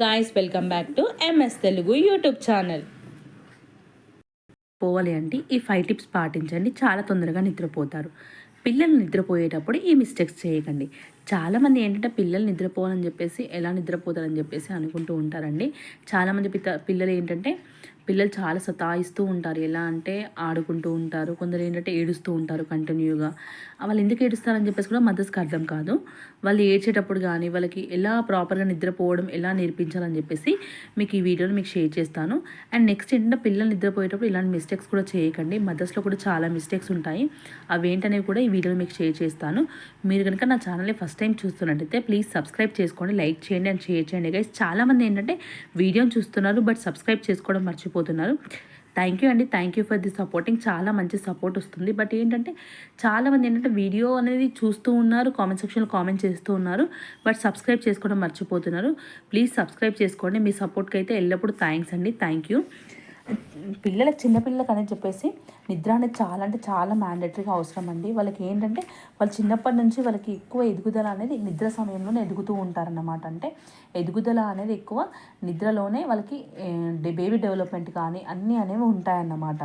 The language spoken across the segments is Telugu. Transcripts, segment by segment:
Guys welcome back to MS Telugu YouTube channel పోవాలి అంటే ఈ ఫైవ్ టిప్స్ పాటించండి చాలా తొందరగా నిద్రపోతారు. పిల్లలు నిద్రపోయేటప్పుడు ఈ మిస్టేక్స్ చేయకండి. చాలామంది ఏంటంటే పిల్లలు నిద్రపోవాలని చెప్పేసి ఎలా నిద్రపోతారని చెప్పేసి అనుకుంటూ ఉంటారండి. చాలామంది పిత పిల్లలు ఏంటంటే పిల్లలు చాలా సతాయిస్తూ ఉంటారు. ఎలా అంటే ఆడుకుంటూ ఉంటారు కొందరు ఏంటంటే ఏడుస్తూ ఉంటారు కంటిన్యూగా. వాళ్ళు ఎందుకు ఏడుస్తారని చెప్పేసి కూడా మదర్స్కి అర్థం కాదు. వాళ్ళు ఏడ్చేటప్పుడు కానీ వాళ్ళకి ఎలా ప్రాపర్గా నిద్రపోవడం ఎలా నేర్పించాలని చెప్పేసి మీకు ఈ వీడియోని మీకు షేర్ చేస్తాను. అండ్ నెక్స్ట్ ఏంటంటే పిల్లలు నిద్రపోయేటప్పుడు ఇలాంటి మిస్టేక్స్ కూడా చేయకండి. మదర్స్లో కూడా చాలా మిస్టేక్స్ ఉంటాయి. అవి ఏంటనేవి కూడా ఈ వీడియోని మీకు షేర్ చేస్తాను. మీరు కనుక నా ఛానల్ని ఫస్ట్ టైం చూస్తున్నట్టయితే ప్లీజ్ సబ్స్క్రైబ్ చేసుకోండి లైక్ చేయండి అండ్ షేర్ చేయండి గైస్ చాలామంది ఏంటంటే వీడియోని చూస్తున్నారు బట్ సబ్స్క్రైబ్ చేసుకోవడం మర్చిపోతున్నారు. థ్యాంక్ యూ అండి. Thank you for the supporting చాలా మంచి సపోర్ట్ వస్తుంది. బట్ ఏంటంటే చాలామంది ఏంటంటే వీడియో అనేది చూస్తూ ఉన్నారు కామెంట్ సెక్షన్లో కామెంట్ చేస్తూ ఉన్నారు బట్ సబ్స్క్రైబ్ చేసుకోవడం మర్చిపోతున్నారు. ప్లీజ్ సబ్స్క్రైబ్ చేసుకోండి. మీ సపోర్ట్కి అయితే ఎల్లప్పుడూ థ్యాంక్స్ అండి. థ్యాంక్ యూ పిల్లలకు చిన్నపిల్లలకు అనేది చెప్పేసి నిద్ర అనేది చాలా అంటే చాలా మ్యాండేటరీగా అవసరం అండి. వాళ్ళకి ఏంటంటే వాళ్ళు చిన్నప్పటి నుంచి వాళ్ళకి ఎక్కువ ఎదుగుదల అనేది నిద్ర సమయంలోనే ఎదుగుతూ ఉంటారన్నమాట. అంటే ఎదుగుదల అనేది ఎక్కువ నిద్రలోనే వాళ్ళకి బేబీ డెవలప్మెంట్ కానీ అన్నీ అనేవి ఉంటాయన్నమాట.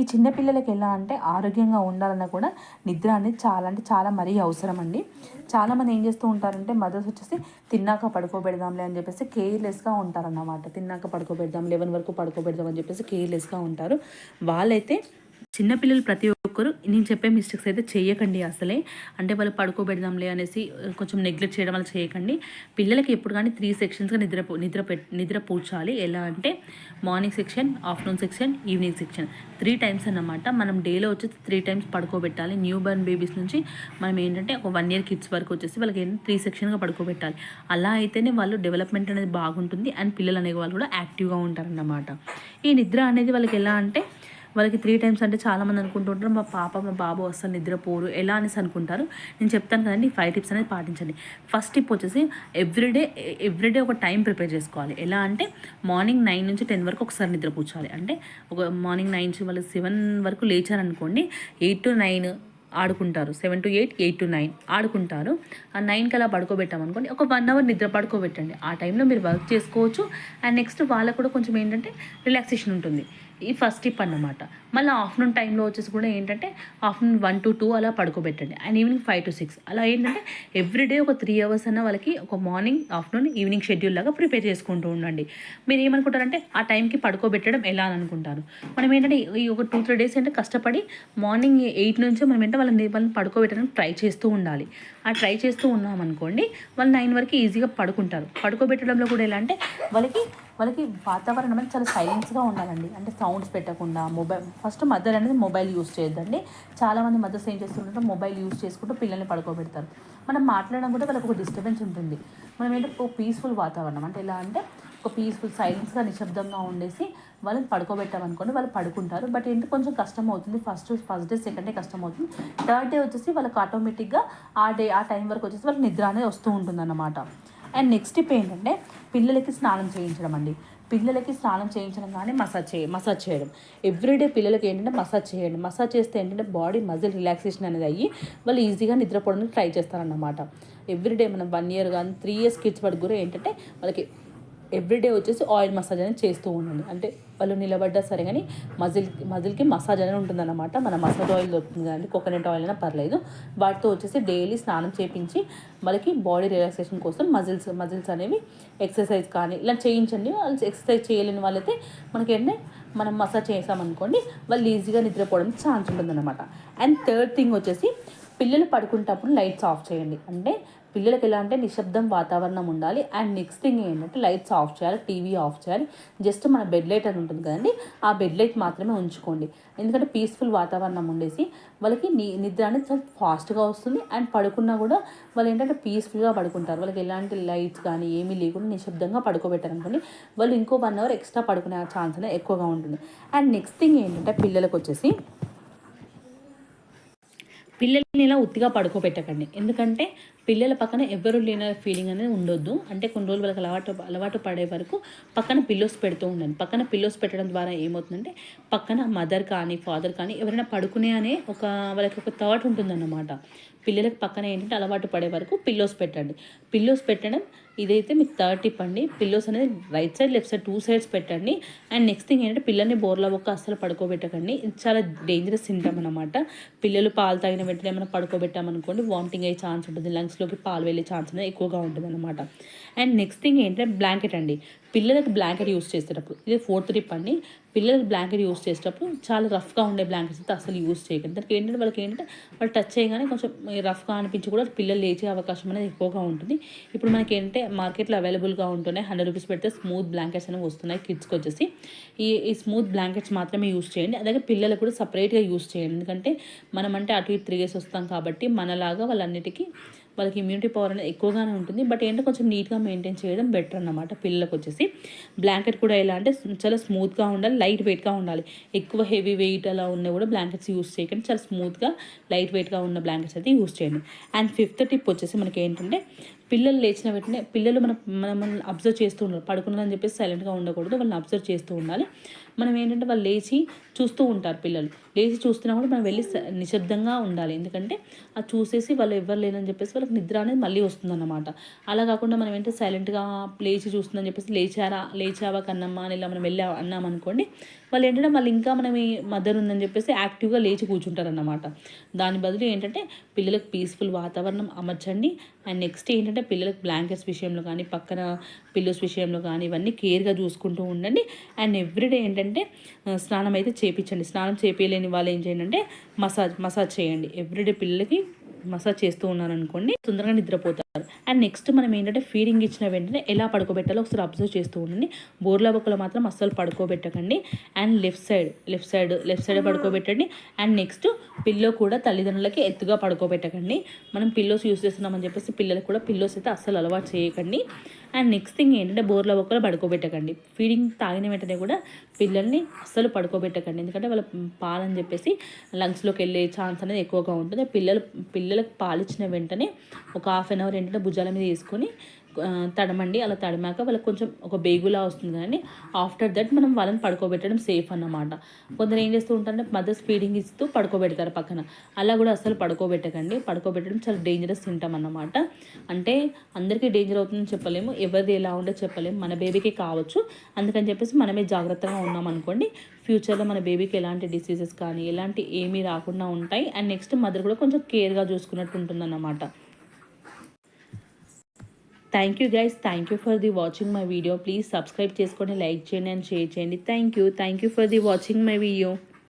ఈ చిన్నపిల్లలకి ఎలా అంటే ఆరోగ్యంగా ఉండాలన్నా కూడా నిద్ర అనేది చాలా అంటే చాలా మరీ అవసరం అండి చాలామంది ఏం చేస్తూ ఉంటారంటే మదర్స్ వచ్చేసి తిన్నాక పడుకోబెడదాంలే అని చెప్పేసి కేర్లెస్గా ఉంటారన్నమాట. తిన్నాక పడుకోబెడదాం లెవెన్ వరకు పడుకోబెడదాం అని చెప్పేసి కేర్లెస్గా ఉంటారు. వాళ్ళైతే చిన్నపిల్లలు ప్రతి ఒక్కరు నేను చెప్పే మిస్టేక్స్ అయితే చేయకండి అసలే. అంటే వాళ్ళు పడుకోబెడదాంలే అనేసి కొంచెం నెగ్లెక్ట్ చేయడం వల్ల చేయకండి. పిల్లలకి ఎప్పుడు కానీ త్రీ సెక్షన్స్గా నిద్ర నిద్ర నిద్ర పూడ్చాలి. ఎలా అంటే morning section afternoon section evening section three times అన్నమాట. మనం డేలో వచ్చేసి త్రీ టైమ్స్ పడుకోబెట్టాలి. న్యూ బర్న్ బేబీస్ నుంచి మనం ఏంటంటే ఒక వన్ ఇయర్ కిడ్స్ వరకు వచ్చేసి వాళ్ళకి ఏంటంటే త్రీ సెక్షన్గా పడుకోబెట్టాలి. అలా అయితేనే వాళ్ళు డెవలప్మెంట్ అనేది బాగుంటుంది. అండ్ పిల్లలు అనే వాళ్ళు కూడా యాక్టివ్గా ఉంటారన్నమాట. ఈ నిద్ర అనేది వాళ్ళకి ఎలా అంటే వాళ్ళకి త్రీ టైమ్స్ అంటే చాలామంది అనుకుంటుంటారు మా పాప మా బాబు అసలు నిద్రపోరు. ఎలా అనేసి అనుకుంటారు. నేను చెప్తాను కదండి ఫైవ్ టిప్స్ అనేది పాటించండి. ఫస్ట్ టిప్ వచ్చేసి ఎవ్రీడే ఎవ్రీడే ఒక టైం ప్రిపేర్ చేసుకోవాలి. ఎలా అంటే మార్నింగ్ నైన్ నుంచి టెన్ వరకు ఒకసారి నిద్ర కూర్చోవాలి అంటే ఒక మార్నింగ్ నైన్ నుంచి వాళ్ళు సెవెన్ వరకు లేచారనుకోండి ఎయిట్ టు నైన్ ఆడుకుంటారు. Seven to eight eight to nine ఆడుకుంటారు. ఆ నైన్కి అలా పడుకోబెట్టామనుకోండి ఒక వన్ అవర్ నిద్ర పడుకోబెట్టండి. ఆ టైంలో మీరు వర్క్ చేసుకోవచ్చు. అండ్ నెక్స్ట్ వాళ్ళకు కూడా కొంచెం ఏంటంటే రిలాక్సేషన్ ఉంటుంది. ఈ ఫస్ట్ టిప్ అన్నమాట. మళ్ళీ ఆఫ్టర్నూన్ టైంలో వచ్చేసి కూడా ఏంటంటే ఆఫ్టర్నూన్ వన్ టు టూ అలా పడుకోబెట్టండి. And evening five to six. అలా ఏంటంటే ఎవ్రీడే ఒక త్రీ అవర్స్ అన్న వాళ్ళకి ఒక మార్నింగ్ ఆఫ్టర్నూన్ ఈవినింగ్ షెడ్యూల్ లాగా ప్రిపేర్ చేసుకుంటూ ఉండండి. మీరు ఏమనుకుంటారంటే ఆ టైంకి పడుకోబెట్టడం ఎలా అని అనుకుంటారు? మనం ఏంటంటే ఈ ఒక టూ త్రీ డేస్ అంటే కష్టపడి మార్నింగ్ ఎయిట్ నుంచి మనం ఏంటంటే వాళ్ళని వాళ్ళని పడుకోబెట్టడానికి ట్రై చేస్తూ ఉండాలి. ఆ ట్రై చేస్తూ ఉన్నామనుకోండి వాళ్ళు నైన్ వరకు ఈజీగా పడుకుంటారు. పడుకోబెట్టడంలో కూడా ఎలా అంటే వాళ్ళకి వాళ్ళకి వాతావరణం అనేది చాలా సైలెన్స్గా ఉండాలండి. అంటే సౌండ్స్ పెట్టకుండా మొబైల్ ఫస్ట్ మదర్ అనేది మొబైల్ యూస్ చేయొద్దండి. చాలామంది మదర్స్ ఏం చేస్తుంటారు మొబైల్ యూస్ చేసుకుంటూ పిల్లల్ని పడుకోబెడతారు. మనం మాట్లాడడం కూడా వాళ్ళకి ఒక డిస్టర్బెన్స్ ఉంటుంది. మనం ఏంటంటే ఒక పీస్ఫుల్ వాతావరణం. అంటే ఎలా అంటే ఒక పీస్ఫుల్ సైలెన్స్గా నిశ్శబ్దంగా ఉండేసి వాళ్ళని పడుకోబెట్టామనుకోండి వాళ్ళు పడుకుంటారు. బట్ ఏంటి కొంచెం కష్టం అవుతుంది first first day second day కష్టం అవుతుంది థర్డ్ డే వచ్చేసి వాళ్ళకి ఆటోమేటిక్గా ఆ డే ఆ టైం వరకు వచ్చేసి వాళ్ళకి నిద్ర అనేది వస్తూ ఉంటుంది అన్నమాట అండ్ నెక్స్ట్ టిప్ ఏంటంటే పిల్లలకి స్నానం చేయించడం అండి. పిల్లలకి స్నానం చేయించడం కానీ మసాజ్ చే మసాజ్ చేయడం. ఎవ్రీడే పిల్లలకి ఏంటంటే మసాజ్ చేయండి. మసాజ్ చేస్తే ఏంటంటే బాడీ మజిల్ రిలాక్సేషన్ అనేది అయ్యి వాళ్ళు ఈజీగా నిద్రపోవడానికి ట్రై చేస్తారన్నమాట. ఎవ్రీడే మనం వన్ ఇయర్ కానీ త్రీ ఇయర్స్ కిడ్స్ వరకు కూడా ఏంటంటే వాళ్ళకి ఎవ్రీడే వచ్చేసి ఆయిల్ మసాజ్ అనేది చేస్తూ ఉండండి. అంటే వాళ్ళు నిలబడ్డా సరే కానీ మజిల్ మజిల్కి మసాజ్ అనేది ఉంటుందన్నమాట. మన మసాజ్ ఆయిల్ దొరుకుతుంది కానీ కోకోనట్ ఆయిల్ అయినా పర్లేదు. వాటితో వచ్చేసి డైలీ స్నానం చేపించి వాళ్ళకి బాడీ రిలాక్సేషన్ కోసం మజిల్స్ మజిల్స్ అనేవి ఎక్సర్సైజ్ కానీ ఇలా చేయించండి. వాళ్ళు ఎక్సర్సైజ్ చేయలేని వాళ్ళైతే మనకి ఏంటంటే మనం మసాజ్ చేసామనుకోండి వాళ్ళు ఈజీగా నిద్రపోవడానికి ఛాన్స్ ఉంటుందన్నమాట. అండ్ థర్డ్ థింగ్ వచ్చేసి పిల్లలు పడుకుంటప్పుడు లైట్స్ ఆఫ్ చేయండి. అంటే పిల్లలకి ఎలా అంటే నిశ్శబ్దం వాతావరణం ఉండాలి. అండ్ నెక్స్ట్ థింగ్ ఏంటంటే లైట్స్ ఆఫ్ చేయాలి టీవీ ఆఫ్ చేయాలి. జస్ట్ మన బెడ్ లైట్ అని ఉంటుంది కదండి ఆ బెడ్ లైట్ మాత్రమే ఉంచుకోండి. ఎందుకంటే పీస్ఫుల్ వాతావరణం ఉండేసి వాళ్ళకి నిద్ర అనేది చాలా ఫాస్ట్గా వస్తుంది. అండ్ పడుకున్నా కూడా వాళ్ళు ఏంటంటే పీస్ఫుల్గా పడుకుంటారు. వాళ్ళకి ఎలాంటి లైట్స్ కానీ ఏమీ లేకుండా నిశ్శబ్దంగా పడుకోబెట్టారు అనుకోండి వాళ్ళు ఇంకో వన్ అవర్ ఎక్స్ట్రా పడుకునే ఛాన్స్ అనేది ఎక్కువగా ఉంటుంది. అండ్ నెక్స్ట్ థింగ్ ఏంటంటే పిల్లలకు వచ్చేసి పిల్లల్ని ఇలా ఉత్తిగా పడుకోబెట్టకండి. ఎందుకంటే పిల్లల పక్కన ఎవరు లేని ఫీలింగ్ అనేది ఉండొద్దు. అంటే కొన్ని రోజులు వాళ్ళకి అలవాటు అలవాటు పడే వరకు పక్కన పిల్లోస్ పెడుతూ ఉండండి. పక్కన పిల్లోస్ పెట్టడం ద్వారా ఏమవుతుందంటే పక్కన మదర్ కానీ ఫాదర్ కానీ ఎవరైనా పడుకునే అనే ఒక వాళ్ళకి ఒక థాట్ ఉంటుందన్నమాట. పిల్లలకు పక్కన ఏంటంటే అలవాటు పడే వరకు పిల్లోస్ పెట్టండి. పిల్లోస్ పెట్టడం ఇదైతే మీకు థర్డ్ టిప్ అండి. పిల్లోస్ అనేది right side left side two sides పెట్టండి. అండ్ నెక్స్ట్ థింగ్ ఏంటంటే పిల్లల్ని బోర్లా ఒక్క అస్సలు పడుకోబెట్టకండి. ఇది చాలా డేంజరస్ సింటమ్ అనమాట పిల్లలు పాలు తాగిన వెంటనే మనం పడుకోబెట్టామనుకోండి వామిటింగ్ అయ్యే ఛాన్స్ ఉంటుంది. లంగ్స్లోకి పాలు వెళ్ళే ఛాన్స్ అనేది ఎక్కువగా ఉంటుంది అనమాట అండ్ నెక్స్ట్ థింగ్ ఏంటంటే బ్లాంకెట్ అండి. పిల్లలకి బ్లాంకెట్ యూస్ చేసేటప్పుడు ఇది ఫోర్త్ టిప్ అండి. పిల్లలకి బ్లాంకెట్ యూస్ చేసేటప్పుడు చాలా రఫ్గా ఉండే బ్లాంకెట్స్ అయితే అసలు యూస్ చేయకండి. దానికి ఏంటంటే వాళ్ళకి ఏంటంటే వాళ్ళు టచ్ చేయగానే కొంచెం రఫ్గా అనిపించి కూడా పిల్లలు లేచే అవకాశం అనేది ఎక్కువగా ఉంటుంది. ఇప్పుడు మనకి ఏంటంటే మార్కెట్లో అవైలబుల్గా ఉంటున్నాయి హండ్రెడ్ రూపీస్ పెడితే స్మూత్ బ్లాంకెట్స్ అనేవి వస్తున్నాయి కిడ్స్కి వచ్చేసి. ఈ ఈ స్మూత్ బ్లాంకెట్స్ మాత్రమే యూస్ చేయండి. అలాగే పిల్లలకు కూడా సపరేట్గా యూస్ చేయండి. ఎందుకంటే మనం అంటే అటు ఇటు తిరిగేసి వస్తాం కాబట్టి మనలాగా వాళ్ళన్నిటికీ వాళ్ళకి ఇమ్యూనిటీ పవర్ అనేది ఎక్కువగానే ఉంటుంది. బట్ ఏంటంటే కొంచెం నీట్గా మెయింటైన్ చేయడం బెటర్ అన్నమాట పిల్లలకు వచ్చేసి. బ్లాంకెట్ కూడా ఎలా అంటే చాలా స్మూత్గా ఉండాలి లైట్ వెయిట్గా ఉండాలి. ఎక్కువ హెవీ వెయిట్ అలా ఉన్నా కూడా బ్లాంకెట్స్ యూస్ చేయకండి. చాలా స్మూత్గా లైట్ వెయిట్గా ఉన్న బ్లాంకెట్స్ అయితే యూస్ చేయండి. అండ్ ఫిఫ్త్ టిప్ వచ్చేసి మనకి ఏంటంటే పిల్లలు లేచిన వెంటనే పిల్లలు మన మనల్ని అబ్జర్వ్ చేస్తూ ఉండాలి. పడుకున్నారని చెప్పేసి సైలెంట్గా ఉండకూడదు. వాళ్ళని అబ్జర్వ్ చేస్తూ ఉండాలి. మనం ఏంటంటే వాళ్ళు లేచి చూస్తూ ఉంటారు పిల్లలు. లేచి చూస్తున్నా కూడా మనం వెళ్ళి స- నిశ్శబ్దంగా ఉండాలి. ఎందుకంటే అది చూసేసి వాళ్ళు ఎవరు లేనని చెప్పేసి వాళ్ళకి నిద్ర అనేది మళ్ళీ వస్తుందన్నమాట. అలా కాకుండా మనం ఏంటంటే సైలెంట్గా లేచి చూస్తుందని చెప్పేసి లేచారా లేచావా కన్నమ్మా అని ఇలా మనం వెళ్ళా అన్నాం అనుకోండి వాళ్ళు ఏంటంటే మళ్ళీ ఇంకా మనం మదర్ ఉందని చెప్పేసి యాక్టివ్గా లేచి కూర్చుంటారన్నమాట. దాని బదులు ఏంటంటే పిల్లలకు పీస్ఫుల్ వాతావరణం అమర్చండి. అండ్ నెక్స్ట్ ఏంటంటే పిల్లలకు బ్లాంకెట్స్ విషయంలో కానీ పక్కన పిల్లోస్ విషయంలో కానీ ఇవన్నీ కేర్గా చూసుకుంటూ ఉండండి. అండ్ ఎవ్రీడే ఏంటంటే స్నానం అయితే చేపించండి స్నానం చేపించలేని వాళ్ళు ఏం చేయండి అంటే మసాజ్ మసాజ్ చేయండి. ఎవ్రీడే పిల్లలకి మసాజ్ చేస్తూ ఉన్నారనుకోండి తొందరగా నిద్రపోతారు. అండ్ నెక్స్ట్ మనం ఏంటంటే ఫీడింగ్ ఇచ్చిన వెంటనే ఎలా పడుకోబెట్టాలో ఒకసారి అబ్జర్వ్ చేస్తూ ఉండండి. బోర్లా బొక్కలు మాత్రం అస్సలు పడుకోబెట్టకండి. And left side left side left side పడుకోబెట్టండి. And next pillow కూడా తల్లిదండ్రులకి ఎత్తుగా పడుకోబెట్టకండి. మనం పిల్లోస్ యూస్ చేస్తున్నామని చెప్పేసి పిల్లలకు కూడా పిల్లోస్ అయితే అస్సలు అలవాటు చేయకండి. అండ్ నెక్స్ట్ థింగ్ ఏంటంటే బోర్ల బొక్కలు పడుకోబెట్టకండి. ఫీడింగ్ తాగిన వెంటనే కూడా పిల్లల్ని అస్సలు పడుకోబెట్టకండి. ఎందుకంటే వాళ్ళ పాలని చెప్పేసి లంగ్స్లోకి వెళ్ళే ఛాన్స్ అనేది ఎక్కువగా ఉంటుంది. పిల్లలు పిల్లలకు పాలిచ్చిన వెంటనే ఒక హాఫ్ అన్ అవర్ ఏంటంటే భుజాల మీద వేసుకొని తడమండి. అలా తడిమాక వాళ్ళకి కొంచెం ఒక బేగులా వస్తుంది కానీ ఆఫ్టర్ దట్ మనం వాళ్ళని పడుకోబెట్టడం సేఫ్ అన్నమాట. కొందరు ఏం చేస్తూ ఉంటారంటే మదర్స్ ఫీడింగ్ ఇస్తూ పడుకోబెడతారు పక్కన. అలా కూడా అస్సలు పడుకోబెట్టకండి. పడుకోబెట్టడం చాలా డేంజరస్ తింటాం అన్నమాట. అంటే అందరికీ డేంజర్ అవుతుందని చెప్పలేము. ఎవరిది ఎలా ఉంటే చెప్పలేము. మన బేబీకి కావచ్చు. అందుకని చెప్పేసి మనమే జాగ్రత్తగా ఉన్నాం అనుకోండి. ఫ్యూచర్లో మన బేబీకి ఎలాంటి డిసీజెస్ కానీ ఎలాంటి ఏమీ రాకుండా ఉంటాయి. అండ్ నెక్స్ట్ మదర్ కూడా కొంచెం కేర్గా చూసుకున్నట్టు ఉంటుందన్నమాట. Thank you guys thank you for the watching my video please subscribe చేసుకొని లైక్ చేయండి అండ్ షేర్ చేయండి. Thank you thank you for the watching my video